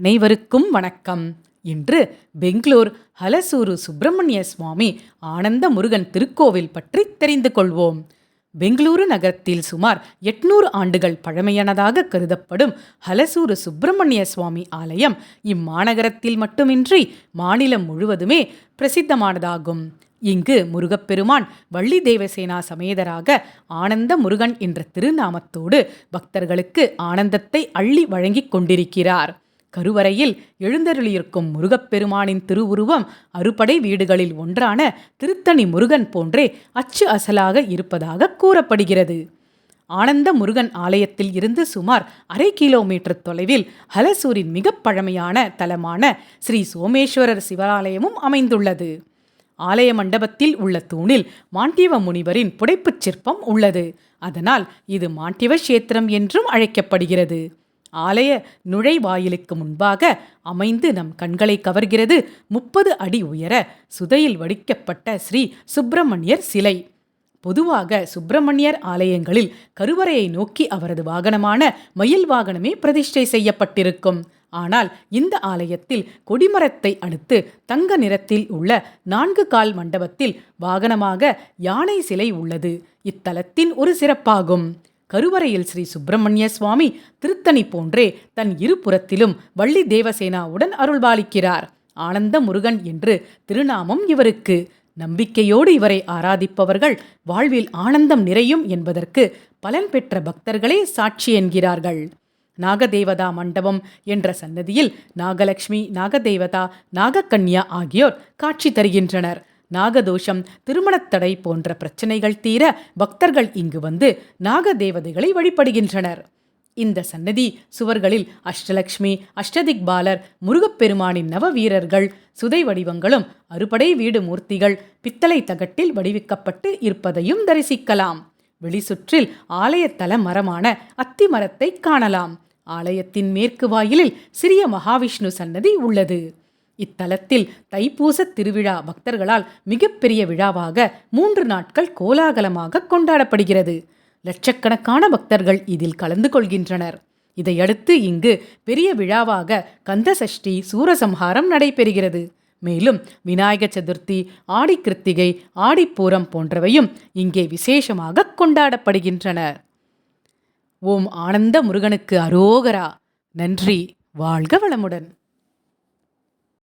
அனைவருக்கும் வணக்கம். இன்று பெங்களூர் ஹலசூரு சுப்பிரமணிய சுவாமி ஆனந்த முருகன் திருக்கோவில் பற்றி தெரிந்து கொள்வோம். பெங்களூரு நகரத்தில் சுமார் எட்நூறு ஆண்டுகள் பழமையானதாக கருதப்படும் ஹலசூரு சுப்பிரமணிய சுவாமி ஆலயம் இம்மாநகரத்தில் மட்டுமின்றி மாநிலம் முழுவதுமே பிரசித்தமானதாகும். இங்கு முருகப்பெருமான் வள்ளி தேவசேனா சமேதராக ஆனந்த முருகன் என்ற திருநாமத்தோடு பக்தர்களுக்கு ஆனந்தத்தை அள்ளி வழங்கிக் கொண்டிருக்கிறார். கருவறையில் எழுந்தருளியிருக்கும் முருகப்பெருமானின் திருவுருவம் அறுபடை வீடுகளில் ஒன்றான திருத்தணி முருகன் போன்றே அச்சு அசலாக இருப்பதாக கூறப்படுகிறது. ஆனந்த முருகன் ஆலயத்தில் இருந்து சுமார் அரை கிலோமீட்டர் தொலைவில் ஹலசூரின் மிக பழமையான தலமான ஸ்ரீ சோமேஸ்வரர் சிவாலயமும் அமைந்துள்ளது. ஆலய மண்டபத்தில் உள்ள தூணில் மாண்டிவ முனிவரின் புடைப்புச் சிற்பம் உள்ளது. அதனால் இது மாண்டிவ கஷேத்திரம் என்றும் அழைக்கப்படுகிறது. ஆலய நுழைவாயிலுக்கு முன்பாக அமைந்து நம் கண்களை கவர்கிறது முப்பது அடி உயர சுதையில் வடிக்கப்பட்ட ஸ்ரீ சுப்பிரமணியர் சிலை. பொதுவாக சுப்பிரமணியர் ஆலயங்களில் கருவறையை நோக்கி அவரது வாகனமான மயில் வாகனமே பிரதிஷ்டை செய்யப்பட்டிருக்கும். ஆனால் இந்த ஆலயத்தில் கொடிமரத்தை அடுத்து தங்க நிறத்தில் உள்ள நான்கு கால் மண்டபத்தில் வாகனமாக யானை சிலை உள்ளது. இத்தலத்தின் ஒரு சிறப்பாகும். கருவறையில் ஸ்ரீ சுப்பிரமணிய சுவாமி திருத்தணி போன்றே தன் இருபுறத்திலும் வள்ளி தேவசேனாவுடன் அருள்பாலிக்கிறார். ஆனந்த முருகன் என்று திருநாமம் இவருக்கு. நம்பிக்கையோடு இவரை ஆராதிப்பவர்கள் வாழ்வில் ஆனந்தம் நிறையும் என்பதற்கு பலன் பெற்ற பக்தர்களே சாட்சி என்கிறார்கள். நாகதேவதா மண்டபம் என்ற சன்னதியில் நாகலட்சுமி நாகதேவதா நாகக்கன்யா ஆகியோர் காட்சி தருகின்றனர். நாகதோஷம் திருமணத்தடை போன்ற பிரச்சனைகள் தீர பக்தர்கள் இங்கு வந்து நாகதேவதைகளை வழிபடுகின்றனர். இந்த சன்னதி சுவர்களில் அஷ்டலக்ஷ்மி அஷ்டதிக்பாலர் முருகப்பெருமானின் நவ வீரர்கள் சுதை வடிவங்களும் அறுபடை வீடு மூர்த்திகள் பித்தளை தகட்டில் வடிவிக்கப்பட்டு இருப்பதையும் தரிசிக்கலாம். வெளிசுற்றில் ஆலயத்தல மரமான அத்தி மரத்தை காணலாம். ஆலயத்தின் மேற்கு வாயிலில் சிறிய மகாவிஷ்ணு சன்னதி உள்ளது. இத்தலத்தில் தைப்பூச திருவிழா பக்தர்களால் மிகப்பெரிய விழாவாக மூன்று நாட்கள் கோலாகலமாக கொண்டாடப்படுகிறது. லட்சக்கணக்கான பக்தர்கள் இதில் கலந்து கொள்கின்றனர். இதையடுத்து இங்கு பெரிய விழாவாக கந்தசஷ்டி சூரசம்ஹாரம் நடைபெறுகிறது. மேலும் விநாயக சதுர்த்தி ஆடி கிருத்திகை ஆடிப்பூரம் போன்றவையும் இங்கே விசேஷமாக கொண்டாடப்படுகின்றன. ஓம் ஆனந்த முருகனுக்கு அரோகரா. நன்றி. வாழ்க வளமுடன்.